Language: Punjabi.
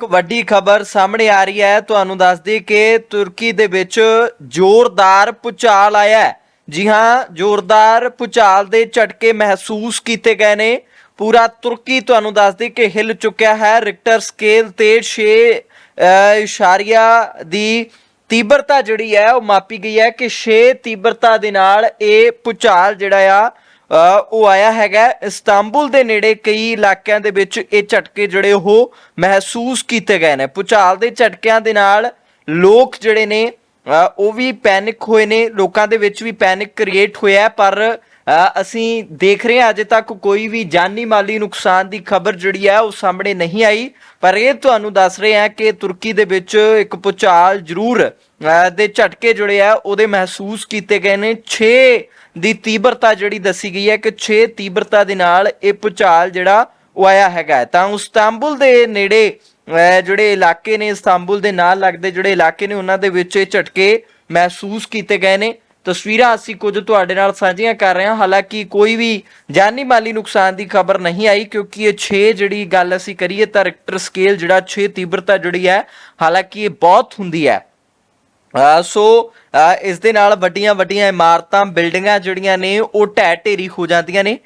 ਇੱਕ ਵੱਡੀ ਖਬਰ ਸਾਹਮਣੇ ਆ ਰਹੀ ਹੈ। ਤੁਹਾਨੂੰ ਦੱਸ ਦਈਏ ਕਿ ਤੁਰਕੀ ਦੇ ਵਿੱਚ ਜ਼ੋਰਦਾਰ ਭੂਚਾਲ ਆਇਆ ਹੈ। ਜੀ ਹਾਂ, ਜ਼ੋਰਦਾਰ ਭੂਚਾਲ ਦੇ ਝਟਕੇ ਮਹਿਸੂਸ ਕੀਤੇ ਗਏ ਨੇ। ਪੂਰਾ ਤੁਰਕੀ ਤੁਹਾਨੂੰ ਦੱਸ ਦਈਏ ਕਿ ਹਿੱਲ ਚੁੱਕਿਆ ਹੈ। ਰਿਕਟਰ ਸਕੇਲ ਤੇ 6 ਇਸ਼ਾਰੀਆ ਦੀ ਤੀਬਰਤਾ ਜਿਹੜੀ ਹੈ, ਉਹ ਮਾਪੀ ਗਈ ਹੈ ਕਿ 6 ਤੀਬਰਤਾ ਦੇ ਨਾਲ ਇਹ ਭੂਚਾਲ ਜਿਹੜਾ ਆ ਉਹ ਆਇਆ ਹੈਗਾ ਇਸਤਾਂਬੁਲ ਦੇ ਨੇੜੇ, ਕਈ ਇਲਾਕਿਆਂ ਦੇ ਵਿੱਚ ਇਹ ਝਟਕੇ ਜਿਹੜੇ ਉਹ ਮਹਿਸੂਸ ਕੀਤੇ ਗਏ ਨੇ। ਭੂਚਾਲ ਦੇ ਝਟਕਿਆਂ ਦੇ ਨਾਲ ਲੋਕ ਜਿਹੜੇ ਨੇ ਉਹ ਵੀ ਪੈਨਿਕ ਹੋਏ ਨੇ, ਲੋਕਾਂ ਦੇ ਵਿੱਚ ਵੀ ਪੈਨਿਕ ਕ੍ਰੀਏਟ ਹੋਇਆ ਪਰ ਅਸੀਂ ਦੇਖ ਰਹੇ ਹਾਂ ਅਜੇ ਤੱਕ ਕੋਈ ਵੀ ਜਾਨੀ ਮਾਲੀ ਨੁਕਸਾਨ ਦੀ ਖਬਰ ਜਿਹੜੀ ਹੈ ਉਹ ਸਾਹਮਣੇ ਨਹੀਂ ਆਈ, ਪਰ ਇਹ ਤੁਹਾਨੂੰ ਦੱਸ ਰਹੇ ਹਾਂ ਕਿ ਤੁਰਕੀ ਦੇ ਵਿੱਚ ਇੱਕ ਭੂਚਾਲ ਜ਼ਰੂਰ ਦੇ ਝਟਕੇ ਜਿਹੜੇ ਆ ਉਹਦੇ ਮਹਿਸੂਸ ਕੀਤੇ ਗਏ ਨੇ 6 ਦੀ ਤੀਬਰਤਾ ਜਿਹੜੀ ਦੱਸੀ ਗਈ ਹੈ ਕਿ 6 ਤੀਬਰਤਾ ਦੇ ਨਾਲ ਇਹ ਭੂਚਾਲ ਜਿਹੜਾ ਉਹ ਆਇਆ ਹੈਗਾ ਹੈ। ਤਾਂ ਉਸਤਾਂਬੁਲ ਦੇ ਨੇੜੇ ਜਿਹੜੇ ਇਲਾਕੇ ਨੇ, ਇਸਤਾਂਬੁਲ ਦੇ ਨਾਲ ਲੱਗਦੇ ਜਿਹੜੇ ਇਲਾਕੇ ਨੇ, ਉਹਨਾਂ ਦੇ ਵਿੱਚ ਇਹ ਝਟਕੇ ਮਹਿਸੂਸ ਕੀਤੇ ਗਏ ਨੇ ਤਸਵੀਰਾਂ ਅਸੀਂ ਕੁਝ ਤੁਹਾਡੇ ਨਾਲ ਸਾਂਝੀਆਂ ਕਰ ਰਹੇ ਹਾਂ। ਹਾਲਾਂਕਿ ਕੋਈ ਵੀ ਜਾਨੀ ਮਾਲੀ ਨੁਕਸਾਨ ਦੀ ਖਬਰ ਨਹੀਂ ਆਈ, ਕਿਉਂਕਿ ਇਹ 6 ਜਿਹੜੀ ਗੱਲ ਅਸੀਂ ਕਰੀਏ ਤਾਂ ਰਿਕਟਰ ਸਕੇਲ ਜਿਹੜਾ 6 ਤੀਬਰਤਾ ਜਿਹੜੀ ਹੈ, ਹਾਲਾਂਕਿ ਇਹ ਬਹੁਤ ਹੁੰਦੀ ਹੈ। ਸੋ ਇਸ ਦੇ ਨਾਲ ਵੱਡੀਆਂ ਵੱਡੀਆਂ ਇਮਾਰਤਾਂ, ਬਿਲਡਿੰਗਾਂ ਜਿਹੜੀਆਂ ਨੇ, ਉਹ ਢਹਿ ਢੇਰੀ ਹੋ ਜਾਂਦੀਆਂ ਨੇ।